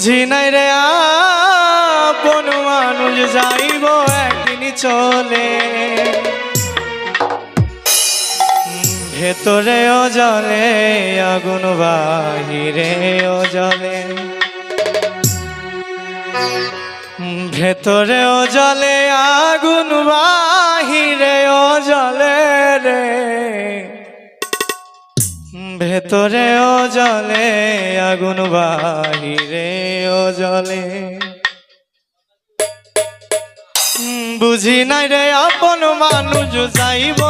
বুঝি নাই রে আপন মানুষ যাইব একদিন চলে। ভেতরে ও জলে আগুন বাহিরে ও জলে ভেতরে ও জলে আগুন বাহিরে ও জলে রে। ভেতরে ও জলে আগুন বাহিরে ও জলে। বুঝি নাই রে আপন মানুষ যাইব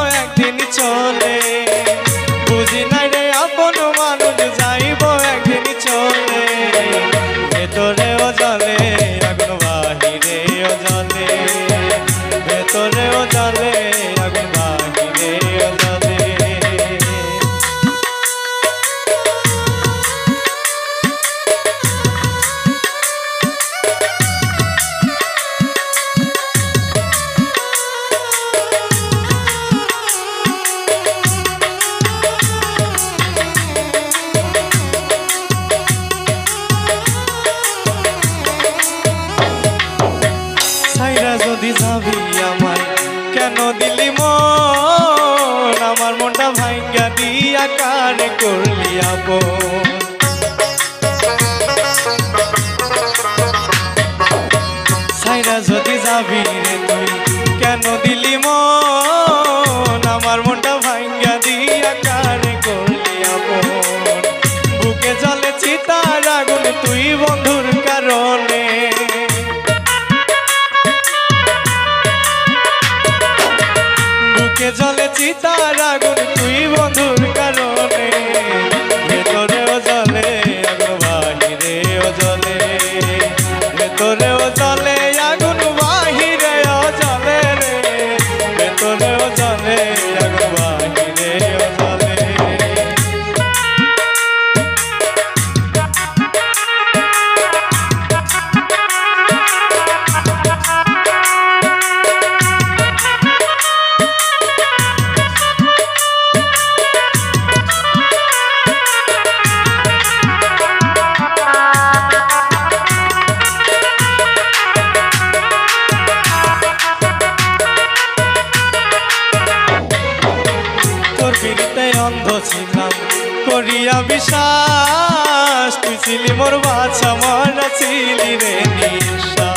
be বুকে জলে চিতার আগুন তুই বন্ধুর কারণে। ছিলাম, করিয়া বিশ্বাস, তুই ছিলি মোর বাছা মন ছিলি রে নিশা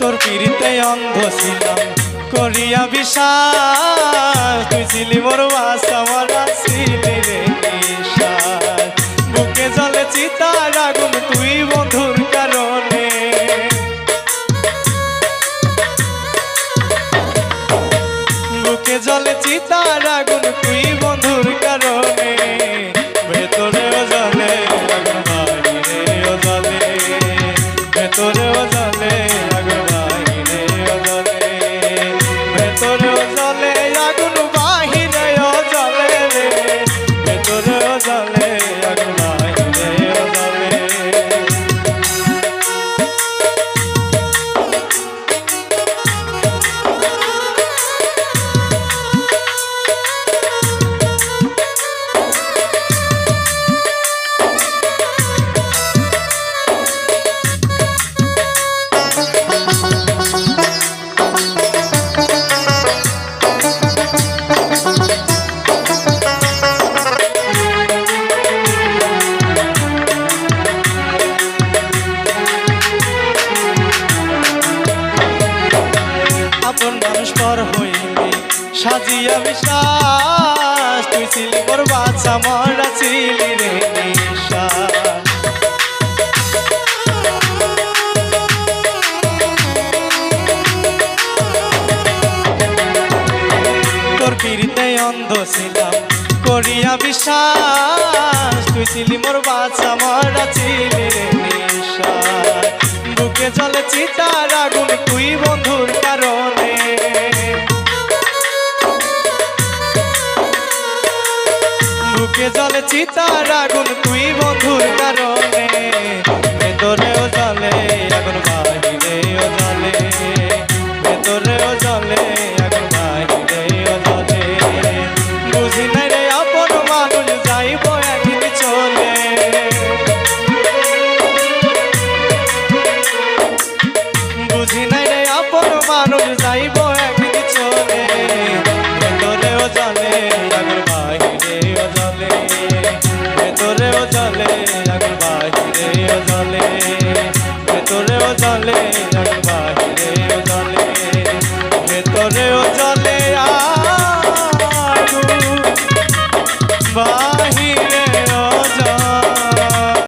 তোর পিড়িতে অন্ধ ছিলাম, করিয়া বিশ্বাস, তুই ছিলি মোর বাছা মরা ছিলি আপন মানুষ পর হইলে, সাজিয়া বিশ্বাস, তুই ছিলি মোর বাচ্চা মরা ছিলি রে পীড়িতে অন্ধ ছিলাম করিয়া বিশ্বাস। তুই ছিলি মোর বাচ্চা মারা ছিলি বুকে জলে চিতার আগুন তুই বন্ধুর কারণে। বুকে জলে চিতার আগুন তুই বন্ধুর কারণে।